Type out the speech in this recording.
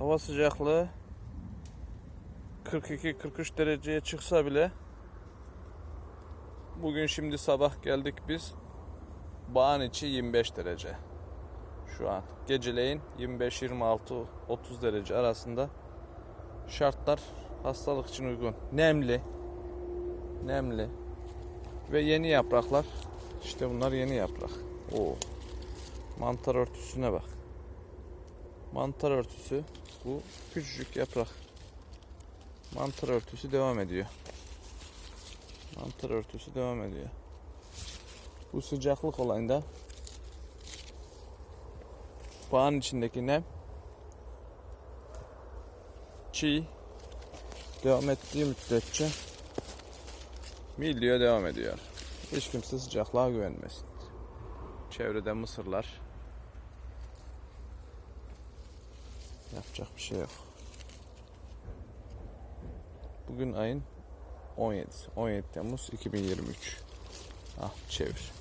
Hava sıcaklığı 42-43 dereceye çıksa bile bugün şimdi sabah geldik biz bağın içi 25 derece. Şu an geceleyin 25-26-30 derece arasında şartlar hastalık için uygun. Nemli. Nemli. Ve yeni yapraklar. İşte bunlar yeni yaprak. Oo. Mantar örtüsüne bak. Mantar örtüsü bu küçücük yaprak. Mantar örtüsü devam ediyor. Mantar örtüsü devam ediyor. Bu sıcaklık olayında bağın içindeki nem çiğ devam ettiği müddetçe mildiyo devam ediyor. Hiç kimse sıcaklığa güvenmesin. Çevrede mısırlar. Yapacak bir şey yok. Bugün ayın 17'si. 17 Temmuz 2023. Ah çevir.